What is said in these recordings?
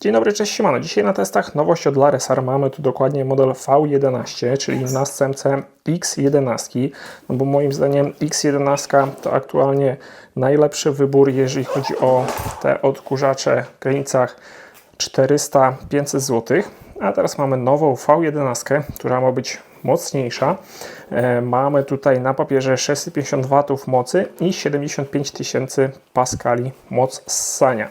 Dzień dobry, cześć siemano. Dzisiaj na testach nowość od Laresar. Mamy tu dokładnie model V11, czyli następcę X11, no bo moim zdaniem X11 to aktualnie najlepszy wybór, jeżeli chodzi o te odkurzacze w granicach 400-500 zł. A teraz mamy nową V11, która ma być mocniejsza. E, Mamy tutaj na papierze 650 W mocy i 75 tysięcy paskali moc ssania.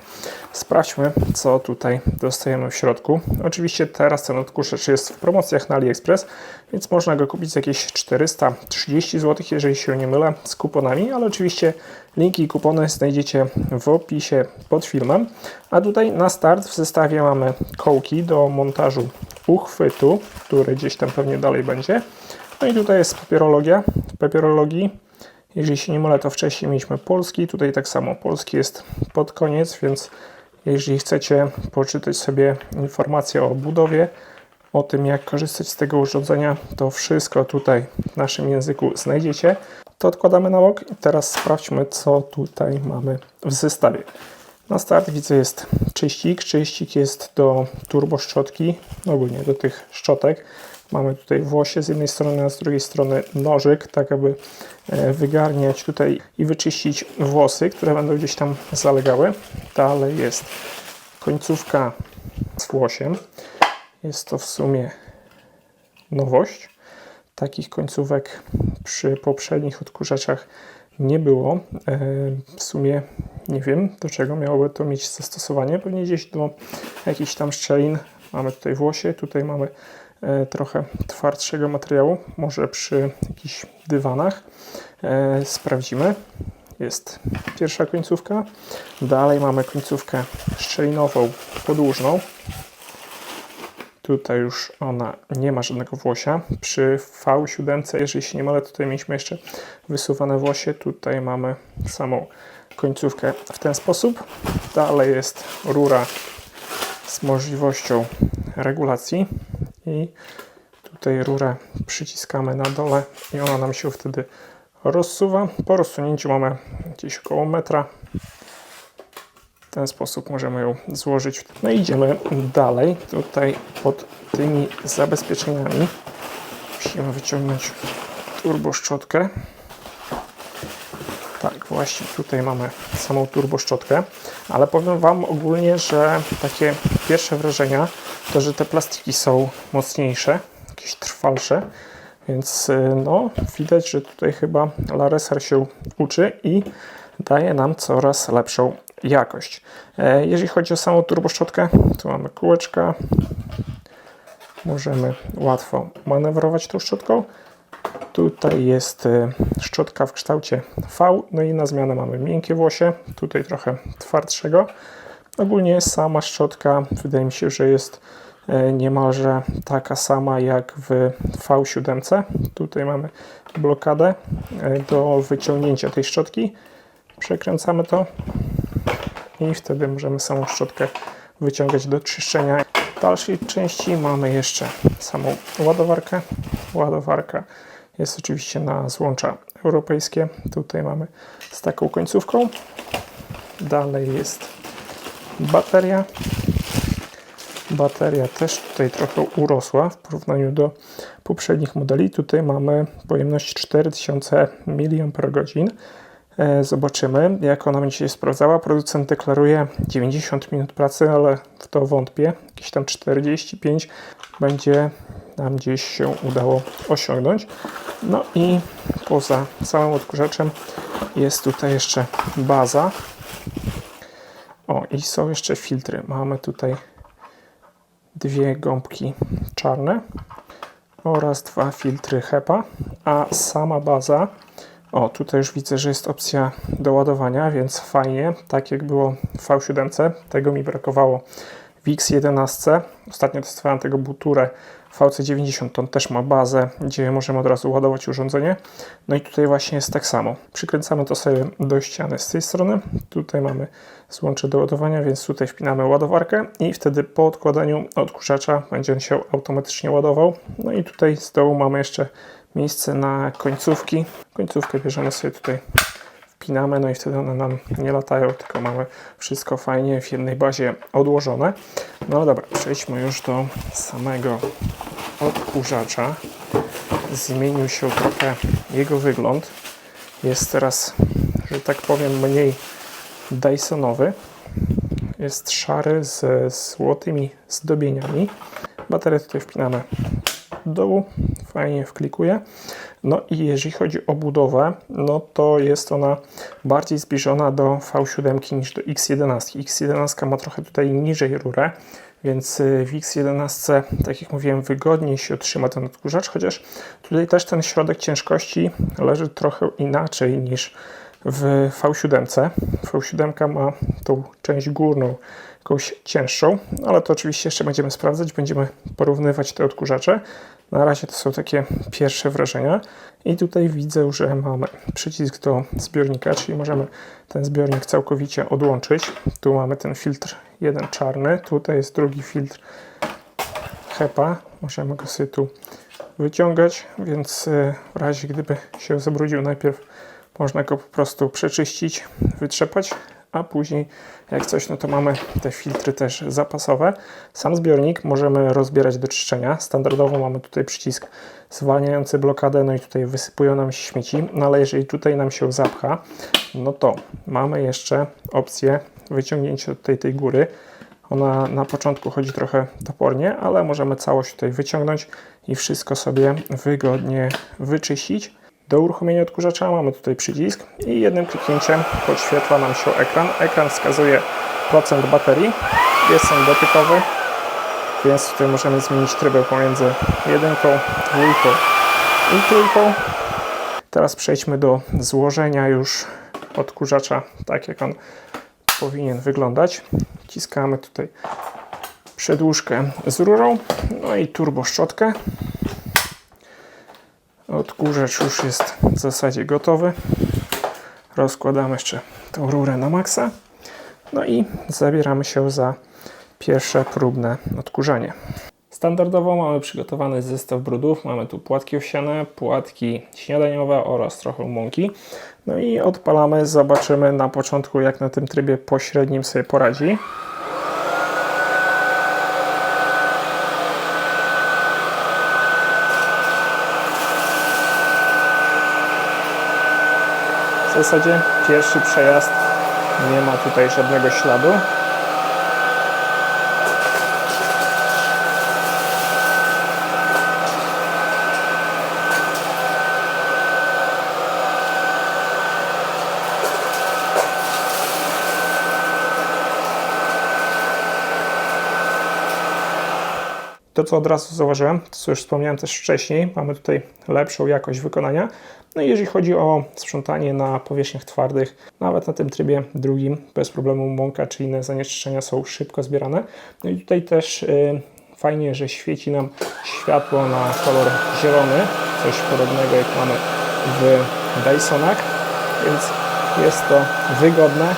Sprawdźmy, co tutaj dostajemy w środku. Oczywiście teraz ten odkurzacz jest w promocjach na AliExpress, więc można go kupić za jakieś 430 zł, jeżeli się nie mylę, z kuponami, ale oczywiście linki i kupony znajdziecie w opisie pod filmem. A tutaj na start w zestawie mamy kołki do montażu uchwytu, który gdzieś tam pewnie dalej będzie. No i tutaj jest papierologia. W papierologii, jeżeli się nie mylę, to wcześniej mieliśmy polski, tutaj tak samo polski jest pod koniec, więc jeżeli chcecie poczytać sobie informacje o budowie, o tym jak korzystać z tego urządzenia, to wszystko tutaj w naszym języku znajdziecie. To odkładamy na bok i teraz sprawdźmy, co tutaj mamy w zestawie. Na start widzę jest czyścik. Czyścik jest do turboszczotki, ogólnie do tych szczotek. Mamy tutaj włosie z jednej strony, a z drugiej strony nożyk, tak aby e, wygarniać tutaj i wyczyścić włosy, które będą gdzieś tam zalegały. Dalej jest końcówka z włosiem. Jest to w sumie nowość. Takich końcówek przy poprzednich odkurzaczach nie było. E, W sumie nie wiem, do czego miałoby to mieć zastosowanie. Pewnie gdzieś do jakichś tam szczelin. Mamy tutaj włosie, tutaj mamy e, trochę twardszego materiału, może przy jakichś dywanach. E, Sprawdzimy. Jest pierwsza końcówka. Dalej mamy końcówkę szczelinową, podłużną. Tutaj już ona nie ma żadnego włosia. Przy V7, jeżeli się nie mylę, tutaj mieliśmy jeszcze wysuwane włosie. Tutaj mamy samą końcówkę w ten sposób. Dalej jest rura z możliwością regulacji i tutaj rurę przyciskamy na dole i ona nam się wtedy rozsuwa. Po rozsunięciu mamy gdzieś około metra. W ten sposób możemy ją złożyć. No idziemy dalej. Tutaj pod tymi zabezpieczeniami musimy wyciągnąć turboszczotkę. Tak, właśnie tutaj mamy samą turboszczotkę, ale powiem Wam ogólnie, że takie pierwsze wrażenia to, że te plastiki są mocniejsze, jakieś trwalsze, więc y, no, widać, że tutaj chyba Laresar się uczy i daje nam coraz lepszą jakość. E, Jeżeli chodzi o samą turboszczotkę, tu mamy kółeczka. Możemy łatwo manewrować tą szczotką. Tutaj jest e, szczotka w kształcie V, no i na zmianę mamy miękkie włosie, tutaj trochę twardszego. Ogólnie sama szczotka wydaje mi się, że jest e, niemalże taka sama jak w V7. Tutaj mamy blokadę do wyciągnięcia tej szczotki. Przekręcamy to i wtedy możemy samą szczotkę wyciągać do czyszczenia. W dalszej części mamy jeszcze samą ładowarkę. Ładowarka jest oczywiście na złącza europejskie. Tutaj mamy z taką końcówką. Dalej jest bateria. Bateria też tutaj trochę urosła w porównaniu do poprzednich modeli. Tutaj mamy pojemność 4000 mAh. E, Zobaczymy, jak ona będzie się sprawdzała. Producent deklaruje 90 minut pracy, ale w to wątpię. Jakieś tam 45 będzie nam gdzieś się udało osiągnąć. No i poza samym odkurzaczem jest tutaj jeszcze baza. O, i są jeszcze filtry. Mamy tutaj dwie gąbki czarne oraz dwa filtry HEPA, a sama baza o, tutaj już widzę, że jest opcja do ładowania, więc fajnie, tak jak było w V7, tego mi brakowało w X11. Ostatnio testowałem tego Buturę VC90, on też ma bazę, gdzie możemy od razu ładować urządzenie. No i tutaj właśnie jest tak samo. Przykręcamy to sobie do ściany z tej strony. Tutaj mamy złącze do ładowania, więc tutaj wpinamy ładowarkę i wtedy po odkładaniu odkurzacza będzie on się automatycznie ładował. No i tutaj z dołu mamy jeszcze miejsce na końcówki. Końcówkę bierzemy sobie tutaj, wpinamy, no i wtedy one nam nie latają, tylko mamy wszystko fajnie w jednej bazie odłożone. No dobra, przejdźmy już do samego odkurzacza. Zmienił się trochę jego wygląd. Jest teraz, że tak powiem, mniej Dysonowy. Jest szary ze złotymi zdobieniami. Baterię tutaj wpinamy do dołu, fajnie wklikuje. No i jeżeli chodzi o budowę, no to jest ona bardziej zbliżona do V7 niż do X11. X11 ma trochę tutaj niżej rurę, więc y, w X11, tak jak mówiłem, wygodniej się otrzyma ten odkurzacz, chociaż tutaj też ten środek ciężkości leży trochę inaczej niż w V7. V7 ma tą część górną jakąś cięższą, ale to oczywiście jeszcze będziemy sprawdzać, będziemy porównywać te odkurzacze. Na razie to są takie pierwsze wrażenia. I tutaj widzę, że mamy przycisk do zbiornika, czyli możemy ten zbiornik całkowicie odłączyć. Tu mamy ten filtr jeden czarny, tutaj jest drugi filtr HEPA. Możemy go sobie tu wyciągać, więc y, w razie gdyby się zabrudził najpierw można go po prostu przeczyścić, wytrzepać, a później jak coś, no to mamy te filtry też zapasowe. Sam zbiornik możemy rozbierać do czyszczenia. Standardowo mamy tutaj przycisk zwalniający blokadę, no i tutaj wysypują nam się śmieci, no ale jeżeli tutaj nam się zapcha, no to mamy jeszcze opcję wyciągnięcia tutaj tej góry. Ona na początku chodzi trochę topornie, ale możemy całość tutaj wyciągnąć i wszystko sobie wygodnie wyczyścić. Do uruchomienia odkurzacza mamy tutaj przycisk i jednym kliknięciem podświetla nam się ekran. Ekran wskazuje procent baterii. Jest on dotykowy, więc tutaj możemy zmienić trybę pomiędzy jedynką, dwójką i trójką. Teraz przejdźmy do złożenia już odkurzacza, tak jak on powinien wyglądać. Wciskamy tutaj przedłużkę z rurą, no i turbo szczotkę. Odkurzacz już jest w zasadzie gotowy. Rozkładamy jeszcze tą rurę na maksa. No i zabieramy się za pierwsze próbne odkurzanie. Standardowo mamy przygotowany zestaw brudów. Mamy tu płatki owsiane, płatki śniadaniowe oraz trochę mąki. No i odpalamy, zobaczymy na początku jak na tym trybie pośrednim sobie poradzi. W zasadzie pierwszy przejazd nie ma tutaj żadnego śladu. To, co od razu zauważyłem, to co już wspomniałem też wcześniej, mamy tutaj lepszą jakość wykonania. No i jeżeli chodzi o sprzątanie na powierzchniach twardych, nawet na tym trybie drugim, bez problemu mąka czy inne zanieczyszczenia są szybko zbierane. No i tutaj też y, fajnie, że świeci nam światło na kolor zielony, coś podobnego jak mamy w Dysonach, więc jest to wygodne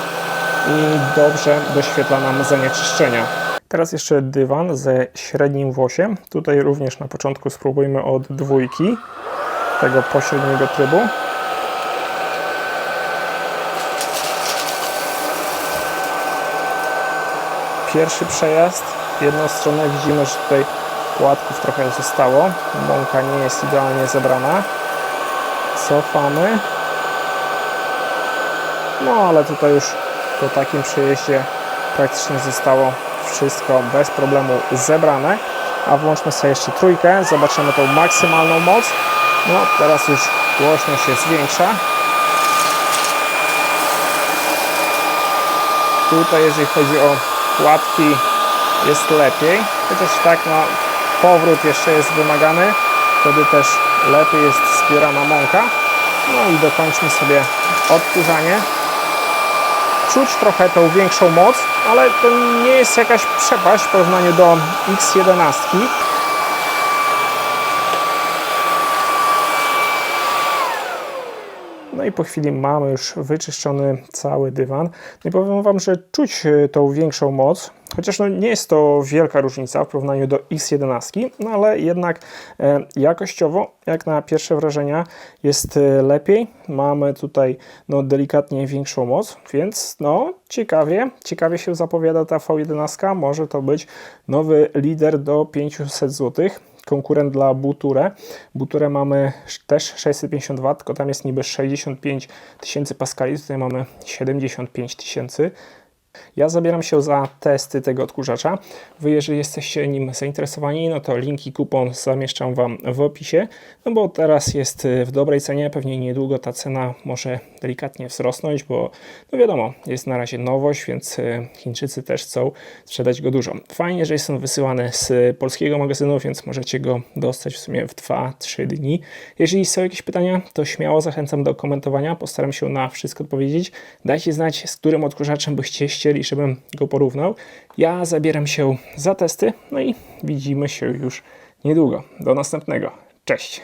i dobrze doświetla nam zanieczyszczenia. Teraz jeszcze dywan ze średnim włosiem. Tutaj również na początku spróbujmy od dwójki, tego pośredniego trybu. Pierwszy przejazd. Jedną stronę widzimy, że tutaj płatków trochę zostało. Mąka nie jest idealnie zebrana. Cofamy. No ale tutaj już po takim przejeździe praktycznie zostało wszystko bez problemu zebrane. A włączmy sobie jeszcze trójkę, zobaczymy tą maksymalną moc. No teraz już głośność się zwiększa. Tutaj jeżeli chodzi o łapki jest lepiej, chociaż tak no powrót jeszcze jest wymagany, wtedy też lepiej jest wspierana mąka. No i dokończmy sobie odkurzanie czuć trochę tą większą moc, ale to nie jest jakaś przepaść w porównaniu do X11. I po chwili mamy już wyczyszczony cały dywan. I powiem Wam, że czuć tą większą moc, Chociaż no nie jest to wielka różnica w porównaniu do X11, no ale jednak e, jakościowo, jak na pierwsze wrażenia, jest e, lepiej. Mamy tutaj no, delikatnie większą moc, więc no ciekawie, ciekawie się zapowiada ta V11. Może to być nowy lider do 500 zł. Konkurent dla Buture. Buture mamy też 650 W, tylko tam jest niby 65 tysięcy paskali, tutaj mamy 75 tysięcy. Ja zabieram się za testy tego odkurzacza. Wy, jeżeli jesteście nim zainteresowani, no to linki, kupon zamieszczam Wam w opisie, no bo teraz jest y, w dobrej cenie, pewnie niedługo ta cena może delikatnie wzrosnąć, bo no wiadomo, jest na razie nowość, więc y, Chińczycy też chcą sprzedać go dużo. Fajnie, że jest on wysyłany z polskiego magazynu, więc możecie go dostać w sumie w 2-3 dni. Jeżeli są jakieś pytania, to śmiało zachęcam do komentowania, postaram się na wszystko odpowiedzieć. Dajcie znać, z którym odkurzaczem byście chcieli, żebym go porównał. Ja zabieram się za testy, no i widzimy się już niedługo. Do następnego. Cześć!